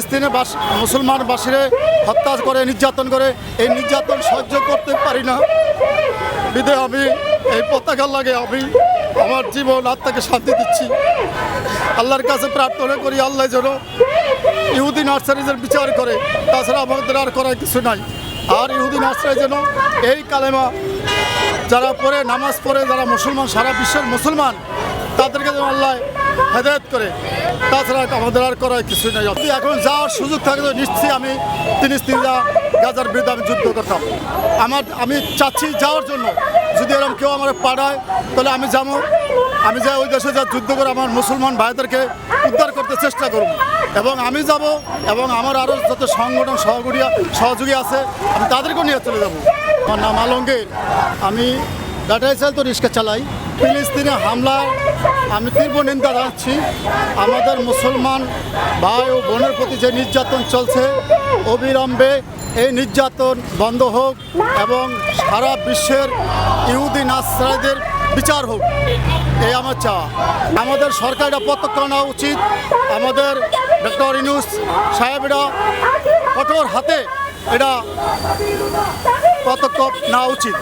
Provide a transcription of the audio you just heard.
ফিলিস্তিনে বাস মুসলমান বাসীরে হত্যা করে, নির্যাতন করে। এই নির্যাতন সহ্য করতে পারি না। বিদে, আমি এই পতাকার লাগে আমি আমার জীবন আত্মাকে শান্তি দিচ্ছি। আল্লাহর কাছে প্রার্থনা করি, আল্লাহ যেন ইহুদি নার্সারিজের বিচার করে। তাছাড়া আমাদের আর করার কিছু নাই। আর ইহুদি নার্সারি যেন এই কালেমা যারা পড়ে, নামাজ পড়ে, যারা মুসলমান, সারা বিশ্বের মুসলমান তাদেরকে যেন আল্লাহ হেদায়ত করে। তাছাড়া আমাদের আর করার কিছু নেই। যদি এখন যাওয়ার সুযোগ থাকে, তো নিশ্চয়ই আমি তিনি তিনটা গাজার বিরুদ্ধে আমি যুদ্ধ করতাম। আমার, আমি চাচ্ছি যাওয়ার জন্য। যদি এরকম কেউ আমার পাড়ায় তাহলে আমি যাব। আমি যাই ওই দেশে যা যুদ্ধ করে আমার মুসলমান ভাইদেরকে উদ্ধার করতে চেষ্টা করব। এবং আমি যাব, এবং আমার আরও যত সংগঠন, সহযোগী সহযোগী আছে, আমি তাদেরকেও নিয়ে চলে যাব। আমার নাম আলমগীর। আমি ডাটা তো রিক্সা চালাই। ফিলিস্তিনে হামলা আমি তীব্র নিন্দা জানাচ্ছি। আমাদের মুসলমান ভাই ও বোনের প্রতি যে নির্যাতন চলছে, অবিলম্বে এই নির্যাতন বন্ধ হোক এবং সারা বিশ্বের ইহুদি নাসরাইদের বিচার হোক। এই আমার চাওয়া। আমাদের সরকারটা প্রত্যক্ষ নেওয়া উচিত। আমাদের ডক্টর ইনুস সাহেবরা কঠোর হাতে এটা পদক্ষেপ নেওয়া উচিত।